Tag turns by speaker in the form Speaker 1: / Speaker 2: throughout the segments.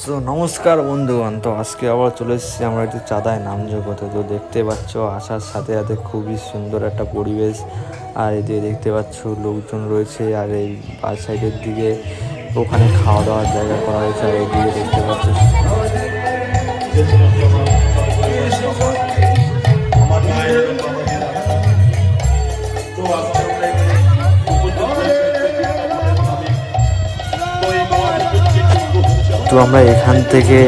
Speaker 1: So নমস্কার বন্ধুগণ, তো আজকে আবার চলে এসেছি আমরা একটু চাঁদায় নাম জগতে। তো দেখতে পাচ্ছ, আসার সাথে সাথে খুবই সুন্দর একটা পরিবেশ। আর এদিকে দেখতে পাচ্ছ, লোকজন রয়েছে, আর এই বাস সাইডের দিকে ওখানে খাওয়া দাওয়ার জায়গা করা হয়েছে। আর এইদিকে দেখতে পাচ্ছ আমরা এখান থেকে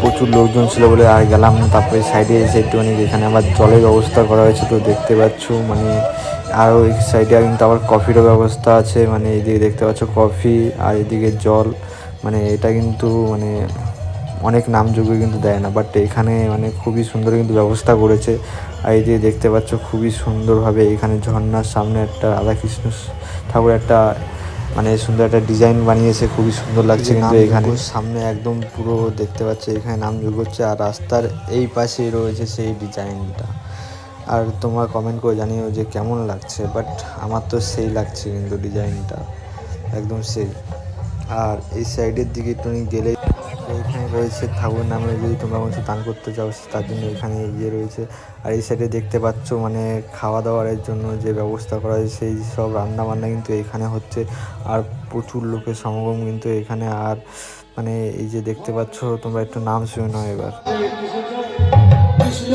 Speaker 1: প্রচুর লোকজন ছিল বলে আর গেলাম তারপরে সাইডে এসে একটুখানি এখানে আবার জলের ব্যবস্থা করা হয়েছে তো দেখতে পাচ্ছ মানে আর ওই সাইডে কিন্তু আবার কফিরও ব্যবস্থা আছে মানে এইদিকে দেখতে পাচ্ছ কফি আর এদিকে জল মানে এটা কিন্তু মানে অনেক নামযোগ্য কিন্তু দেয় না। বাট এখানে মানে খুবই সুন্দর কিন্তু ব্যবস্থা করেছে। আর এই দেখতে পাচ্ছ খুবই সুন্দরভাবে এখানে ঝর্ণার সামনে একটা রাধাকৃষ্ণ ঠাকুর একটা মানে সুন্দর একটা ডিজাইন বানিয়েছে খুবই সুন্দর লাগছে কিন্তু এখানে সামনে একদম পুরো দেখতে পাচ্ছে এখানে নাম যোগ হচ্ছে আর রাস্তার এই পাশে রয়েছে সেই ডিজাইনটা আর তোমরা কমেন্ট করে জানিও যে কেমন লাগছে বাট আমার তো সেই লাগছে কিন্তু ডিজাইনটা একদম সেই। আর এই সাইডের দিকে তুমি গেলে রয়েছে ঠাকুর নামে যদি তোমরা কিছু দান করতে চাও তার জন্য এখানে ইয়ে রয়েছে। আর এই সাইডে দেখতে পাচ্ছ মানে খাওয়া দাওয়ারের জন্য যে ব্যবস্থা করা হয়েছে, সেই সব রান্না বান্না কিন্তু এখানে হচ্ছে। আর প্রচুর লোকের সমাগম কিন্তু এখানে। আর মানে এই যে দেখতে পাচ্ছ, তোমরা একটু নাম শুনে নাও এবার।
Speaker 2: কৃষ্ণ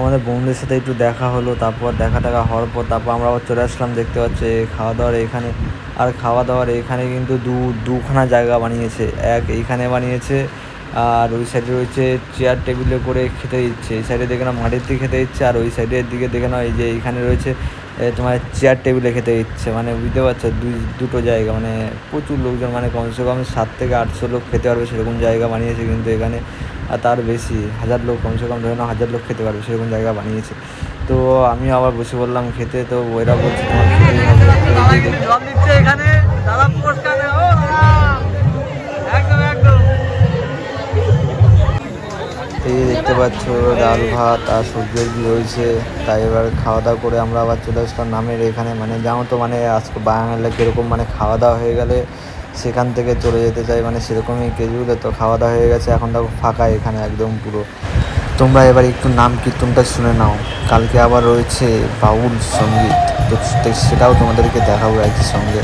Speaker 1: আমাদের বন্ধুদের সাথে একটু দেখা হলো, তারপর দেখা টাকা হওয়ার পর তারপর আমরা আবার চলে আসলাম দেখতে পাচ্ছি খাওয়া দাওয়ার এখানে। আর খাওয়া দাওয়ার এখানে কিন্তু দু, দুখানা জায়গা বানিয়েছে। এক এইখানে বানিয়েছে, আর ওই সাইডে রয়েছে চেয়ার টেবিলে করে খেতে দিচ্ছে। এই সাইডে দেখে না মাটির দিকে খেতে দিচ্ছে, আর ওই সাইডের দিকে দেখে না এই যে এইখানে রয়েছে তোমার চেয়ার টেবিলে খেতে ইচ্ছে মানে বুঝতে পারছ, দুই, দুটো জায়গা মানে প্রচুর লোকজন মানে কমসে কম সাত থেকে আটশো লোক খেতে পারবে সেরকম জায়গা বানিয়েছে কিন্তু এখানে, আর তার বেশি, হাজার লোক, কমসে কম ধরে নাও হাজার লোক খেতে পারবে সেরকম জায়গা বানিয়েছে। তো আমি আবার বসে বললাম খেতে, তো ওরা বলছে তোমার খেতেই হবে। এই দেখতে পাচ্ছ, ডাল ভাত আর সবজির কি রয়েছে। তাই এবার খাওয়া দাওয়া করে আমরা আবার চলে আসলাম নামের এখানে। মানে জানো তো মানে আজকে বাঙালি কীরকম মানে খাওয়া দাওয়া হয়ে গেলে সেখান থেকে চলে যেতে চাই। মানে সেরকমই কেজুলে তো খাওয়া দাওয়া হয়ে গেছে। এখন দেখো ফাঁকা এখানে একদম পুরো। তোমরা এবার একটু নাম কীর্তনটা শুনে নাও। কালকে আবার রয়েছে বাউল সংগীত। তো সেটাও তোমাদেরকে দেখাবো একই সঙ্গে।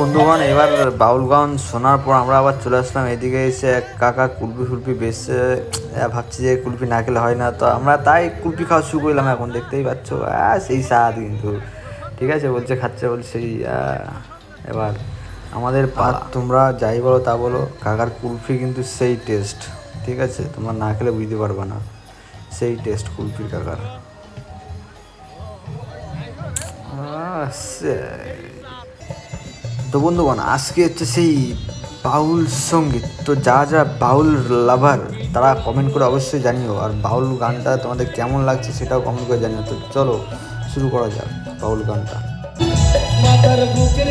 Speaker 1: বন্ধুগণ, এবার বাউলগঞ্জ শোনার পর আমরা আবার চলে আসলাম। এদিকে এসে এক কাকা কুলপি ফুলপি বেসে ভাবছি যে কুলপি না খেলে হয় না। তো আমরা তাই কুলপি খাওয়া শুরু করলাম এখন, দেখতেই পাচ্ছ। সেই স্বাদ কিন্তু ঠিক আছে, বলছে খাচ্ছে, বলছে সেই এবার আমাদের পাত তোমরা যাই বলো তা বলো, কাকার কুলফি কিন্তু সেই টেস্ট ঠিক আছে, তোমরা না খেলে বুঝতে পারবে না। সেই টেস্ট কুলফির কাকার। আচ্ছা তো বন্ধুগণ, আজকে হচ্ছে সেই বাউল সংগীত। তো যা যা বাউল লাভার, তারা কমেন্ট করে অবশ্যই জানিও। আর বাউল গানটা তোমাদের কেমন লাগছে সেটাও কমেন্ট করে জানিও। তো চলো, শুরু করা যাক বাউল গানটা।
Speaker 3: মাতার বুকের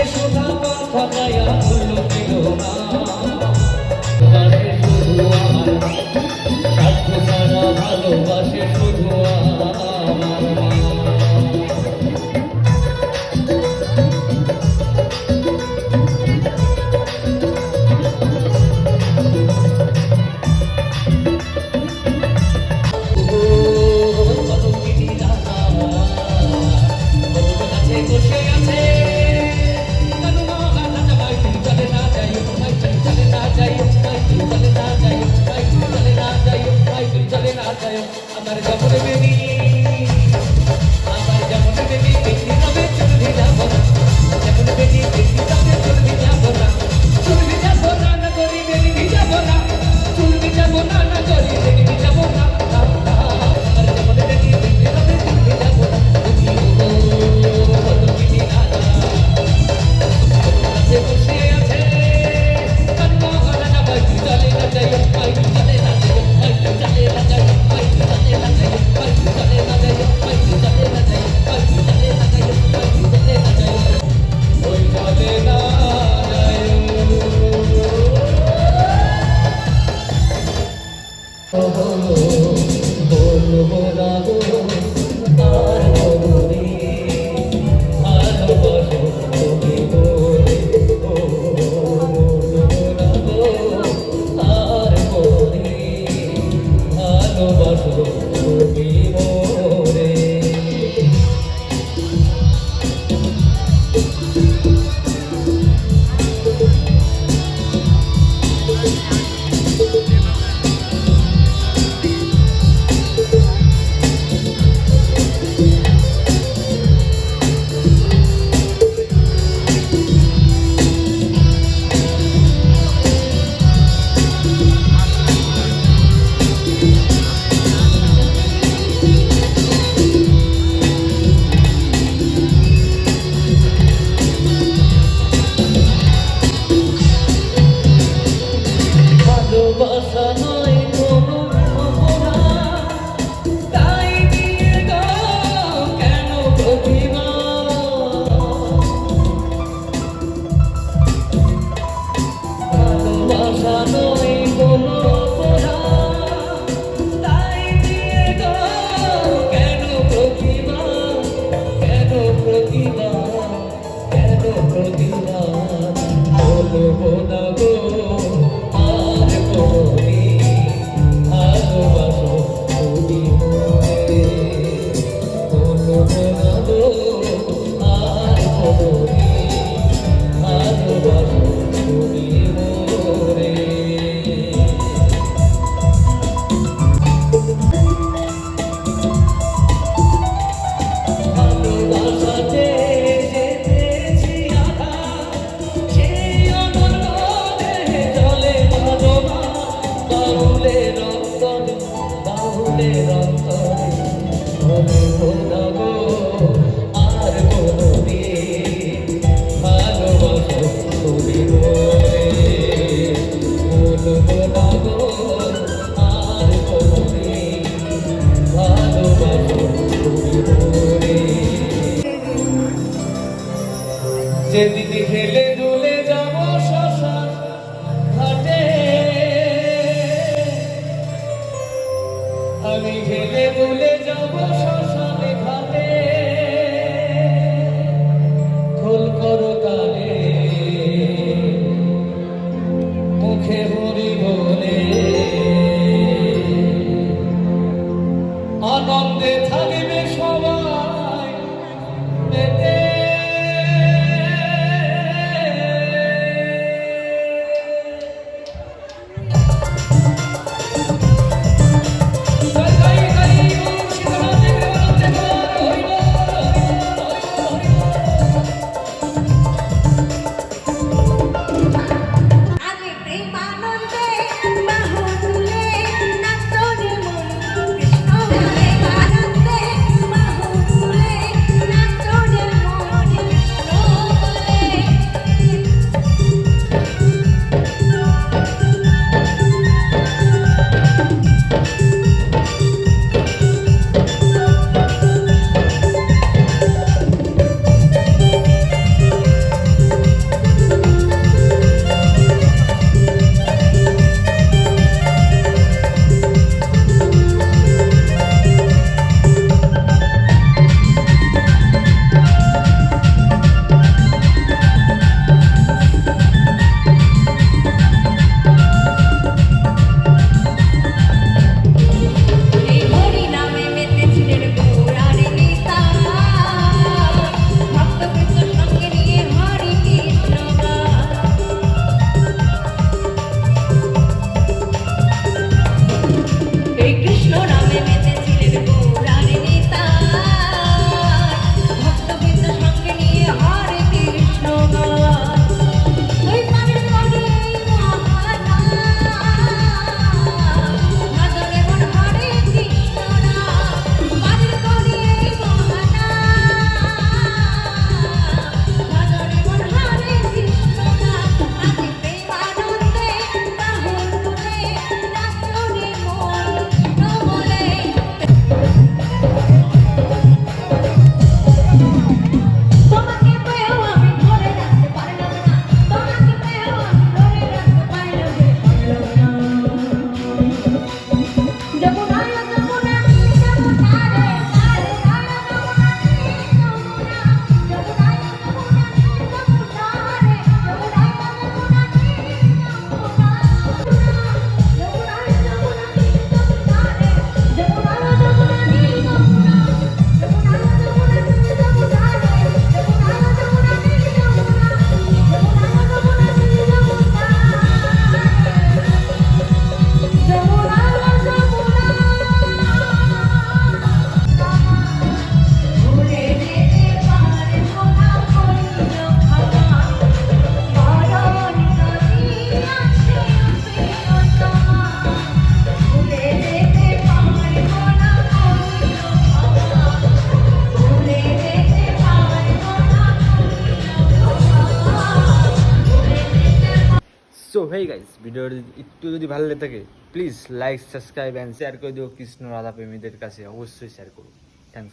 Speaker 4: ভিডিও একটু যদি ভালো লেগে থাকে please like subscribe and share করে দিও কৃষ্ণ রাধা প্রেমীদের কাছে। অবশ্যই শেয়ার করুন থ্যাংকস